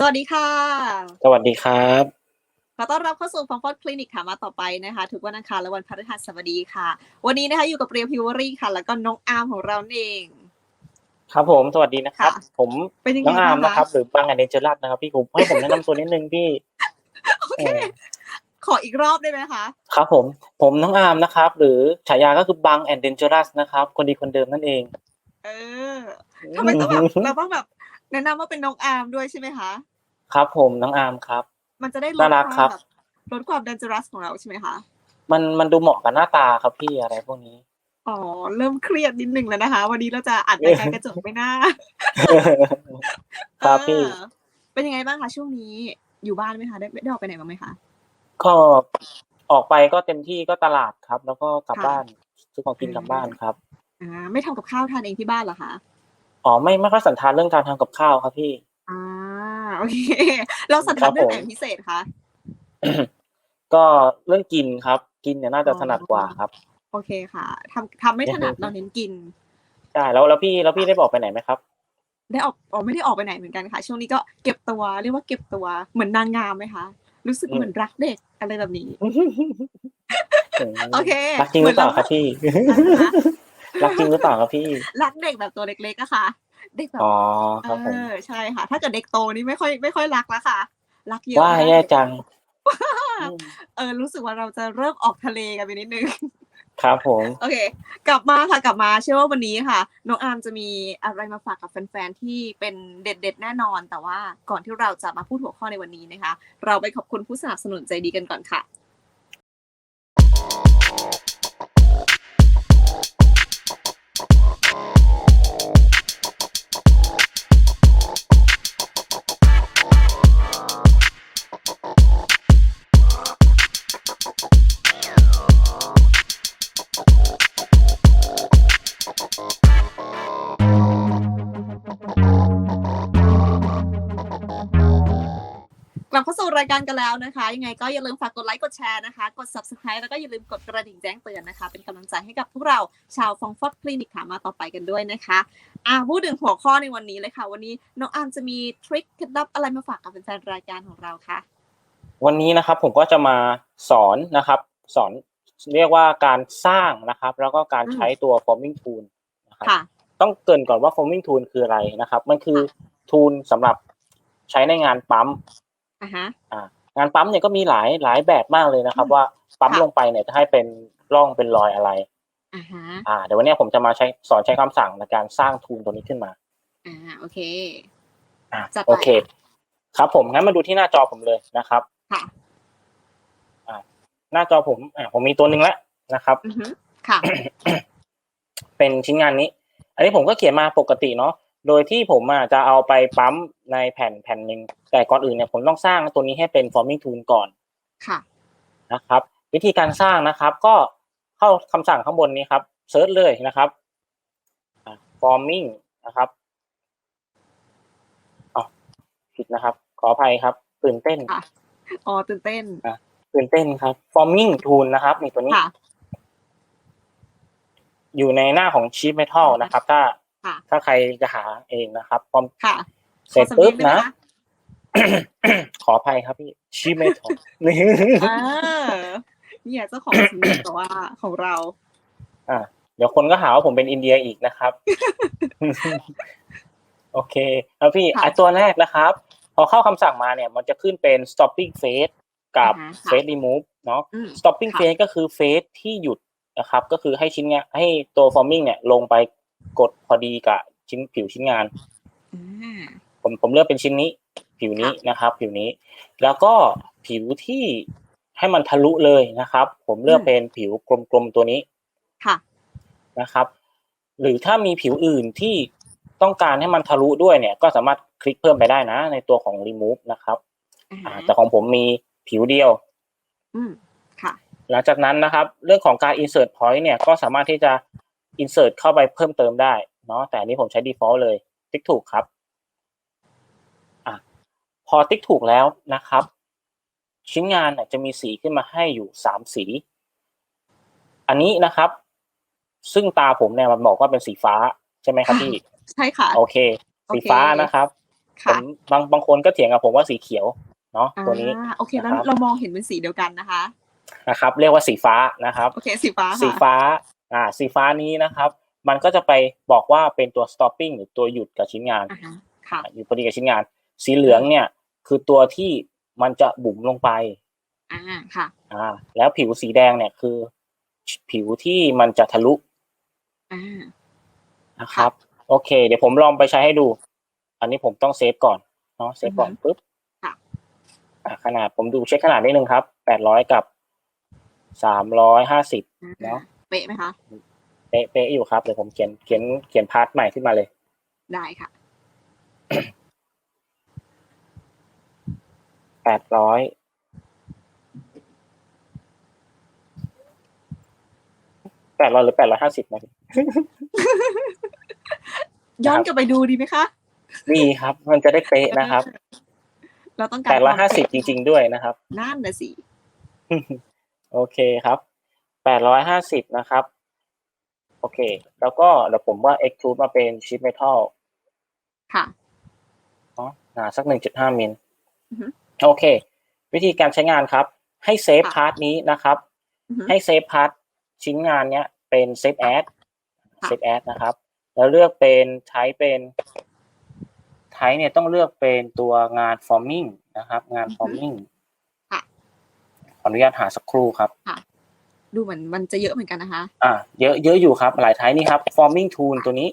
สวัสดีค่ะ สวัสดีครับขอต้อนรับเข้าสู่ฟองฟอดคลินิกค่ะมาต่อไปนะคะทุกวันอังคารและวันพฤหัสบดีค่ะ วันนี้นะคะอยู่กับเรียวพิวอรี่ค่ะ แล้วก็น้องอาร์มของเราเอง ครับผมสวัสดีนะครับ ค่ะผมเป็นยังไงน้องอาร์มบ้างนะครับ หรือบางแอนเดนเจอรัสนะครับพี่ผมให้ผมแนะนำตัวนิดนึงพี่โอเค ขออีกรอบได้ไหมคะ ครับผม ผมน้องอาร์มนะครับ หรือฉายาก็คือบางแอนเดนเจอรัสนะครับ คนดีคนเดิมนั่นเองเออทำไมต้องแบบเราต้องแบบแนะนำว่าเป็นน้องอาร์มด้วยใช่ไหมคะ ครับผมน้องอาร์มครับ มันจะได้ลดน่ารักคครัวามบแบบลดความดันจรัสของเราใช่ไหมคะ มันมันดูเหมาะกับหน้าตาครับพี่อะไรพวกนี้ อ๋อ เริ่มเครียดนิดนึงแล้วนะคะ วันนี้เราจะอัดรายการกระจกไม่น่าครับพี่ เออเป็นยังไงบ้างคะช่วงนี้อยู่บ้านไหมคะได้ได้ออกไปไหนบ้างไหมคะ ก็ออกไปก็เต็มที่ก็ตลาดครับ แล้วก็กลับค่ะ บ้านซื้อของกินกลับบ้านครับอ่า ไม่ทำกับข้าวทานเองที่บ้านเหรอคะอ๋อไม่ไม่ค่อยสันทานเรื่องการทำกับข้าวครับพี่ อ่า โอเคเราสันครัทัดบเรื่องไหนผมพิเศษคะก็เรื่องกินครับ กินเนี่ยน่าจะถนัดกว่าครับ โอเคค่ะทำทำไม่ถนัดเราเน้นกินใช่แล้วแล้วพี่แล้วพี่ได้บอกไปไหนไหมครับได้ออกออกไม่ได้ออกไปไหนเหมือนกันค่ะ ช่วงนี้ก็เก็บตัวเรียกว่าเก็บตัวเหมือนนางงามไหมคะ รู้สึกอืมเหมือนรักเด็กอะไรแบบนี้มโอเครักจริงหรือเปล่าเหมือนเราครับพี่รักจริงหรือเปล่าครับพี่รักเด็กแบบตัวเล็กๆอะค่ะ เด็กแบบอ๋อครับผมเออใช่ค่ะ ถ้าเกิดเด็กโตนี่ไม่ค่อยไม่ค่อยรักแล้วค่ะ รักเยอะว่ามากแย่จังเออรู้สึกว่าเราจะเริ่มออกทะเลกันไปนิดนึง ครับผม โอเค กลับมาค่ะกลับมาเชื่อว่าวันนี้ค่ะน้องอาร์มจะมีอะไรมาฝากกับแฟนๆที่เป็นเด็ดๆแน่นอน แต่ว่าก่อนที่เราจะมาพูดหัวข้อในวันนี้นะคะ เราไปขอบคุณผู้สนับสนุนใจดีกันก่อนค่ะ การกันแล้วนะคะ ยังไงก็อย่าลืมฝากกดไลค์กดแชร์นะคะ กด subscribe แล้วก็อย่าลืมกดกระดิ่งแจ้งเตือนนะคะ เป็นกำลังใจให้กับพวกเราชาวฟองฟอดคลินิกค่ะมาต่อไปกันด้วยนะคะอะพูดถึงหัวข้อในวันนี้เลยค่ะ วันนี้น้องอาร์มจะมีทริคเคล็ดลับอะไรมาฝากกับแฟนๆรายการของเราคะวันนี้นะครับผมก็จะมาสอนนะครับ สอนเรียกว่าการสร้างนะครับ แล้วก็การใช้ตัว forming tool นะครับค่ะต้องเกรินก่อนว่า forming tool คืออะไรนะครับ มันคือ tool สำหรับใช้ในงานปั๊ม อะฮะ งานปั๊มเนี่ยก็มีหลายหลายแบบมากเลยนะครับอืมว่าปั๊มค่ะ ลงไปเนี่ยจะให้เป็นร่องเป็นรอยอะไร อะฮะ อ่าเดี๋ยววันเนี้ยผมจะมาใช้สอนใช้คำสั่งในการสร้างทูลตัวนี้ขึ้นมา อ่า โอเค อ่าจัดไปโอเค ครับผมงั้นมาดูที่หน้าจอผมเลยนะครับ ค่ะ หน้าจอผมอ่าผมมีตัวหนึ่งแล้วนะครับ อือฮึค่ะ เป็นชิ้นงานนี้ อันนี้ผมก็เขียนมาปกติเนาะ โดยที่ผมอะจะเอาไปปั๊มในแผ่นแผ่นหนึ่งแต่ก่อนอื่นเนี่ยผมต้องสร้างตัวนี้ให้เป็น forming tool ก่อนค่ะนะครับ วิธีการสร้างนะครับ ก็เข้าคำสั่งข้างบนนี้ครับเซิร์ชเลยนะครับอ่า forming นะครับอ๋อผิดนะครับ ขออภัยครับ ตื่นเต้นค่ะอ๋อตื่นเต้นตื่นเต้นครับ forming tool นะครับนี่ตัวนี้ค่ะอยู่ในหน้าของ sheet metal นะครับ ถ้าค่ะ ถ้าใครจะหาเองนะครับพอค่ะเสร็จขอปุ๊บสำเนียงได้นะไหมคขออภัยครับพี่ sheet metal นี่อ่าเนี่ยเจ้าของสำเนียงแต่ว่าของเรา อ่าเดี๋ยวคนก็หาว่าผมเป็นอินเดียอีกนะครับ โอเคแล้วพี่ค่ะไอตัวแรกนะครับ พอเข้าคำสั่งมาเนี่ย มันจะขึ้นเป็น stopping phase กับอ่าฮะค่ะ phase remove เนาะอืม stopping ค่ะ phase ก็คือ phase ที่หยุดนะครับ ก็คือให้ชิ้นงานให้ตัว forming เนี่ยลงไป กดพอดีกับชิ้นผิวชิ้นงานอ่าผมผมเลือกเป็นชิ้นนี้ ผิวนี้นะครับ ผิวนี้ แล้วก็ผิวที่ให้มันทะลุเลยนะครับ ผมเลือกอืมเป็นผิวกลมๆตัวนี้ค่ะนะครับ หรือถ้ามีผิวอื่นที่ต้องการให้มันทะลุด้วยเนี่ย ก็สามารถคลิกเพิ่มไปได้นะ ในตัวของ remove นะครับ อ่าอ่าแต่ของผมมีผิวเดียว อืมค่ะ หลังจากนั้นนะครับ เรื่องของการ insert point เนี่ยก็สามารถที่จะ insert เข้าไปเพิ่มเติมได้เนาะแต่อันนี้ผมใช้ default เลย ติ๊กถูกครับอะพอติ๊กถูกแล้วนะครับ ชิ้นงานเนี่ยจะมีสีขึ้นมาให้อยู่สามสี อันนี้นะครับ ซึ่งตาผมเนี่ยมันบอกว่าเป็นสีฟ้าใช่ไหมครับพี่ใช่ค่ะ โอเคโอเคสีฟ้านะครับผค่ะมบางบางคนก็เถียงกับผมว่าสีเขียวเนาะตัวนี้อ่าโอเคแล้วนะครับเรามองเห็นเป็นสีเดียวกันนะคะนะครับ เรียกว่าสีฟ้านะครับโอเคสีฟ้าค่ะสีฟ้า อ่าสีฟ้านี้นะครับ มันก็จะไปบอกว่าเป็นตัว stopping หรือตัวหยุดกับชิ้นงานอ่าฮะค่ะอยู่พอดีกับชิ้นงาน สีเหลืองเนี่ย คือตัวที่มันจะบุ๋มลงไปอ่าค่ะ อ่า แล้วผิวสีแดงเนี่ยคือ ผิวที่มันจะทะลุอ่านะครับ โอเค เดี๋ยวผมลองไปใช้ให้ดู อันนี้ผมต้องเซฟก่อนเนาะเซฟก่อนอือฮึปุ๊บค่ะอ่าขนาดผมดูเช็คขนาดนิดนึงครับแปดร้อยกับสามร้อยห้าสิบอ่าเนอะ เป๊ะไหมคะ เป๊ะเป๊ะอยู่ครับเดี๋ยวผมเขียนเขียนเขียนพาร์ทใหม่ขึ้นมาเลย ได้ค่ะแปดร้อยแปดร้อยหรือแปดร้อยห้าสิบนะย้อนครับกลับไปดูดีไหมคะนี่ครับ มันจะได้เป๊ะนะครับ เราต้องการแปดร้อยห้าสิบควจมเป๊ะริง ๆ ด้วยนะครับ นั่นนะสิ โอเคครับ แปดร้อยห้าสิบนะครับ โอเค แล้วก็เดี๋ยวผมว่า extrude มาเป็นชิปเมทัลค่ะเนาะหนาสักหนึ่งจุดห้ามิลอือฮึโอเค วิธีการใช้งานครับ ให้เซฟค่ะพาร์ทนี้นะครับอือฮึให้เซฟพาร์ทชิ้นงานเนี้ยเป็นเซฟแอดค่ะเซฟแอดนะครับ แล้วเลือกเป็นใช้เป็นไทเนี่ยต้องเลือกเป็นตัวงาน forming นะครับ งาน forming ค่ะขออนุญาตหาสักครู่ครับ ดูเหมือนมันจะเยอะเหมือนกันนะคะ อ่า เยอะเยอะอยู่ครับ หลายไทป์นี่ครับ forming tool ตัวนี้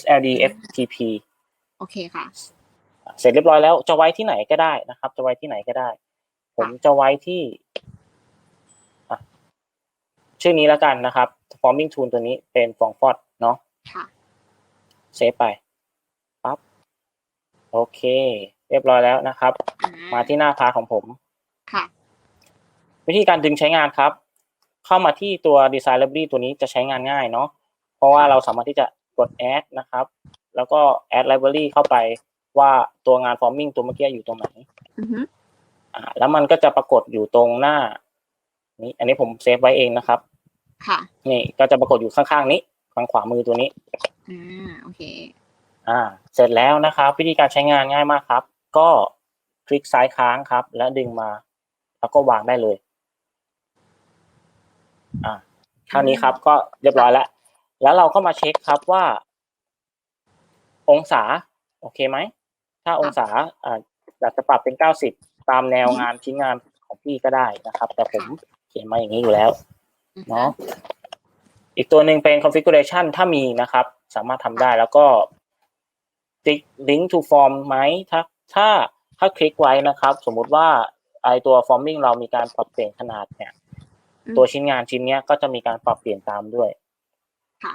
SLD FTP โอเคค่ะ เสร็จเรียบร้อยแล้วจะไว้ที่ไหนก็ได้นะครับ จะไว้ที่ไหนก็ได้ ผมจะไว้ที่อะชื่อนี้แล้วกันนะครับ forming tool ตัวนี้เป็นฟองฟอดเนาะค่ะเซฟไปปั๊บโอเค เรียบร้อยแล้วนะครับอ่ามาที่หน้าพาของผม ค่ะ วิธีการดึงใช้งานครับ เข้ามาที่ตัว Design Library ตัวนี้จะใช้งานง่ายเนาะเพราะว่าเราสามารถที่จะกด Add นะครับ แล้วก็ Add Library เข้าไปว่าตัวงาน Forming ตัวเมื่อกี้อยู่ตรงไหนอือฮึอ่าแล้วมันก็จะปรากฏอยู่ตรงหน้า นี้อันนี้ผมเซฟไว้เองนะครับ ค่ะ นี่ก็จะปรากฏอยู่ข้างๆนี้ข้างขวามือตัวนี้อ่าโอเคอ่า เสร็จแล้วนะครับ วิธีการใช้งานง่ายมากครับ ก็คลิกซ้ายค้างครับ แล้วดึงมา แล้วก็วางได้เลย อ่าเท่านี้ครับก็เรียบร้อยแล้ว แล้วเราก็มาเช็คครับว่า องศา โอเคไหม ถ้าองศาอ่าอยากจะปรับเป็นเก้าสิบตามแนวงานชิ้นงานของพี่ก็ได้นะครับ แต่ผมเขียนมาอย่างนี้อยู่แล้วเนาะอีกตัวหนึ่งเป็น configuration ถ้ามีนะครับ สามารถทำได้แล้วก็ติ๊ก link to form ไหมถ้าถ้าถ้าคลิกไว้นะครับ สมมุติว่าไอตัว forming เรามีการปรับเปลี่ยนขนาดเนี่ย ตัวชิ้นงานชิ้นเนี้ยก็จะมีการปรับเปลี่ยนตามด้วยค่ะ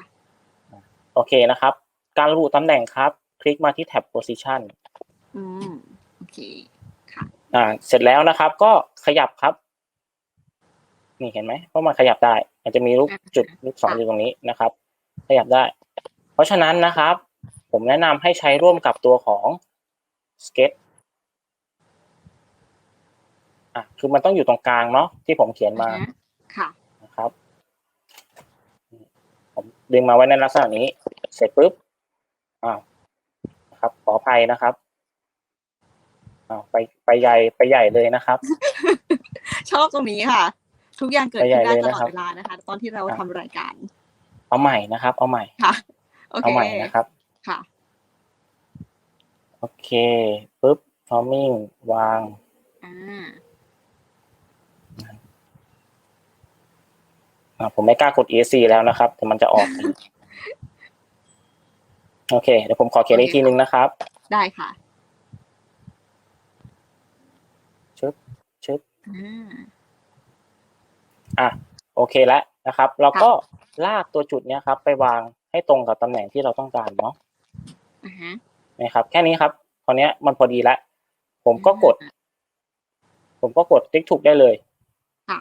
โอเคนะครับ การระบุตำแหน่งครับ คลิกมาที่แท็บ position อืมโอเคค่ะอ่า เสร็จแล้วนะครับ ก็ขยับครับ นี่เห็นไหมว่ามันขยับได้ มันจะมีรูปอ่าจุดลูกศรอยู่ตรงนี้นะครับ ขยับได้ เพราะฉะนั้นนะครับ ผมแนะนำให้ใช้ร่วมกับตัวของ sketch อะคือมันต้องอยู่ตรงกลางเนาะที่ผมเขียนมา อ่าฮะค่ะ นะครับ ผม ดึงมาไว้ในลักษณะนี้ เสร็จปุ๊บอ้าวนะครับ ขออภัยนะครับอ้าวไปไปใหญ่ไปใหญ่เลยนะครับ ชอบตรงนี้ค่ะ ทุกอย่างเกิดขึ้นได้ไปใหญ่เลยตนะลอครัดบเวลานะคะ ตอนที่เราทำรายการ เอาใหม่นะครับ เอาใหม่ค่ะโอเคเอาใหม่นะครับค่ะ โอเคปุ๊บ forming วางอ่าอ่า ผมไม่กล้ากด ESC แล้วนะครับแต่มันจะออก โอเค เดี๋ยวผมขอเขียนอีกทีนึงนะครับ ได้ค่ะชึบชึบอ่าอะโอเคแล้วนะครับ เราก็ลากตัวจุดเนี้ยครับ ไปวางให้ตรงกับตำแหน่งที่เราต้องการเนาะอ่าฮะนะครับ แค่นี้ครับตอนนี้ยมันพอดีแล้วผมก็กด ผมก็กดติ๊กถูกได้เลยค่ะ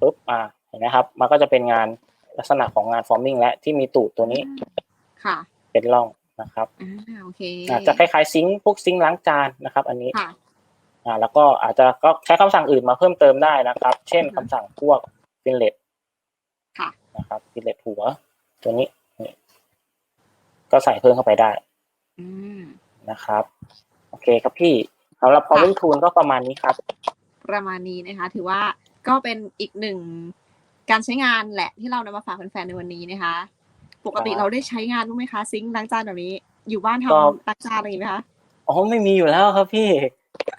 ปุ๊บอ่า เห็นไหมครับ มันก็จะเป็นงานลักษณะของงาน forming และที่มีตูดตัวนี้ค่ะ เป็นร่องนะครับอ่าโอเคอาจจะคล้ายๆซิงค์พวกซิงค์ล้างจานนะครับ อันนี้ค่ะอ่าแล้วก็อาจจะก็ใช้คำสั่งอื่นมาเพิ่มเติมได้นะครับ เช่นอือฮึคำสั่งพวกฟินเลตค่ะนะครับฟินเลตหัว ตัวนี้นี่ก็ใส่เพิ่มเข้าไปได้อืมนะครับเคครับพี่สำหรับ Power Tool ก็ประมาณนี้ครับ ประมาณนี้นะคะ ถือว่าก็เป็นอีกหนึ่ง การใช้งานแหละที่เรานำมาฝากแฟนๆในวันนี้นะคะ ปกติครับเราได้ใช้งานบ้างไหมคะซิงค์ล้างจานแบบนี้ อยู่บ้านก็ทำล้างจานอะไรอย่างนี้ไหมคะอ๋อไม่มีอยู่แล้วครับพี่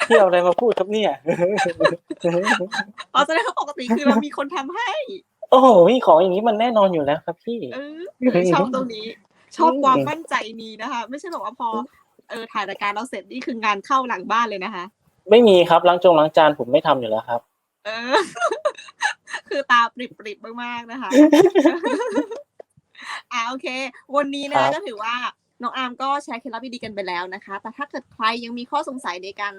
พี่เอาอะไรมาพูดครับเนี่ยอ๋อแสดงว่าปกติคือเรามีคนทำให้ โอ้โหพี่ของอย่างนี้มันแน่นอนอยู่แล้วครับพี่เออชอบตรงนี้ ชอบความมั่นใจนี้นะคะ ไม่ใช่แบบว่าพอเออถ่ายรายการเราเสร็จนี่คืองานเข้าหลังบ้านเลยนะคะ ไม่มีครับล้างจงล้างจานผมไม่ทำอยู่แล้วครับ เออ คือตาปริบๆมากๆนะคะอ่าโอเค วันนี้ครันะบก็ถือว่าน้องอาร์มก็แชร์เคล็ดลับดีๆกันไปแล้วนะคะ แต่ถ้าเกิดใครยังมีข้อสงสัยในการ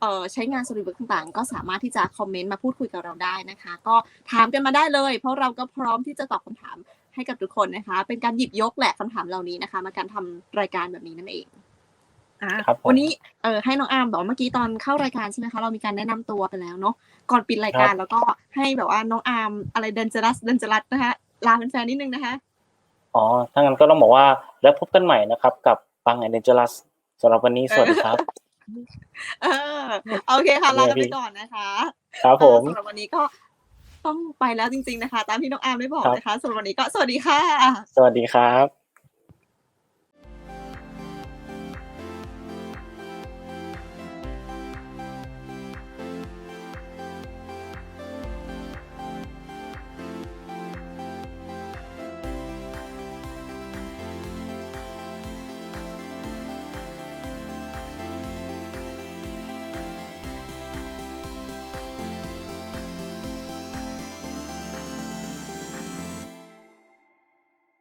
เอ่อใช้งาน SolidWorks ต่างๆ ก็สามารถที่จะคอมเมนต์มาพูดคุยกับเราได้นะคะ ก็ถามกันมาได้เลย เพราะเราก็พร้อมที่จะตอบคำถามให้กับทุกคนนะคะ เป็นการหยิบยกแหละคำถามเหล่านี้นะคะ มาการทำรายการแบบนี้นั่นเอง อะครับผมวันนี้เออให้น้องอาร์มบอกว่าเมื่อกี้ตอนเข้ารายการใช่ไหมคะเรามีการแนะนำตัวไปแล้วเนาะก่อนปิดรายการแล้วก็ให้แบบว่าน้องอาร์มอะไรเดนจรัสเดนจรัสนะคะลาแฟนๆนิดนึงนะคะอ๋อถ้างั้นก็ต้องบอกว่าแล้วพบกันใหม่นะครับ กับปังแอนเดนเจลัสสำหรับวันนี้สวัสดีครับ เออโอเคค่ะโอเคลากันไปพี่ก่อนนะคะครับผมเออสำหรับวันนี้ก็ต้องไปแล้วจริง ๆนะคะ ตามที่น้องอาร์มได้บอกครับนะคะสำหรับวันนี้ก็สวัสดีค่ะ สวัสดีครับ